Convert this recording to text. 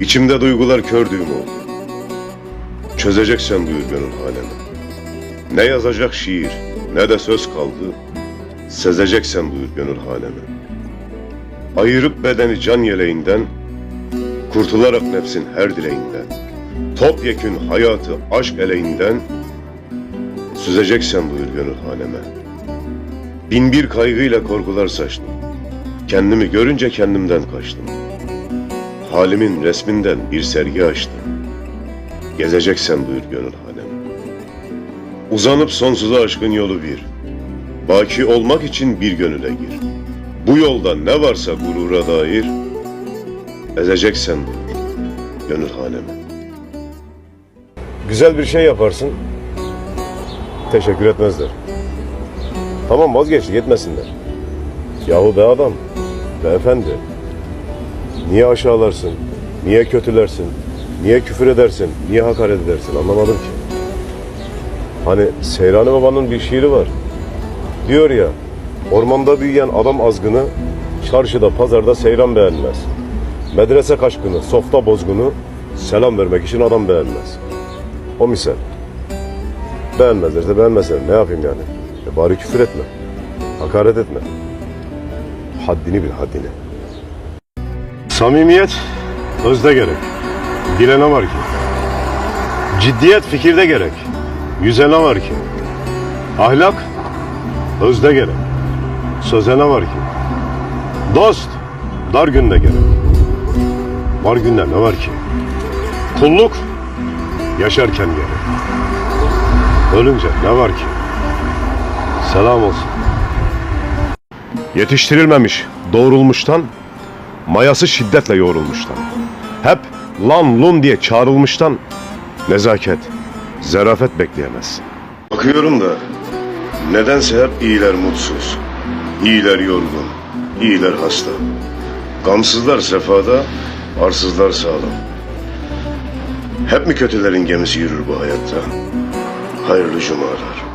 İçimde duygular kör düğüm oldu. Çözeceksen buyur gönül halemi. Ne yazacak şiir, ne de söz kaldı. Sezeceksen buyur gönül halemi. Ayırıp bedeni can yeleğinden, kurtularak nefsin her dileğinden, topyekün hayatı aşk eleğinden, süzeceksen buyur gönül haleme. Bin bir kaygıyla korkular saçtım. Kendimi görünce kendimden kaçtım. Halimin resminden bir sergi açtım. Gezeceksen buyur gönül hanem. Uzanıp sonsuza aşkın yolu bir. Baki olmak için bir gönüle gir. Bu yolda ne varsa gurura dair, ezeceksen gönül hanemi. Güzel bir şey yaparsın, teşekkür etmezler. Tamam vazgeçtik etmesinler. Yahu be adam, beyefendi. Niye aşağılarsın? Niye kötülersin? Niye küfür edersin? Niye hakaret edersin? Anlamadım ki. Hani Seyrani Baba'nın bir şiiri var. Diyor ya, ormanda büyüyen adam azgını, çarşıda pazarda seyran beğenmez. Medrese kaşkını, softa bozgunu, selam vermek için adam beğenmez. O misal. Beğenmezlerse beğenmezler. Ne yapayım yani? E bari küfür etme. Hakaret etme. Haddini bil haddini. Samimiyet özde gerek. Dile ne var ki? Ciddiyet fikirde gerek. Yüze ne var ki? Ahlak özde gerek. Söze ne var ki? Dost dar günde gerek. Var günde ne var ki? Kulluk yaşarken gerek. Ölünce ne var ki? Selam olsun. Yetiştirilmemiş, doğrulmuştan, mayası şiddetle yoğrulmuştan. Hep lan lun diye çağrılmıştan nezaket, zarafet bekleyemez. Bakıyorum da nedense hep iyiler mutsuz, iyiler yorgun, iyiler hasta. Gamsızlar sefada, arsızlar sağlam. Hep mi kötülerin gemisi yürür bu hayatta? Hayırlı cumalar.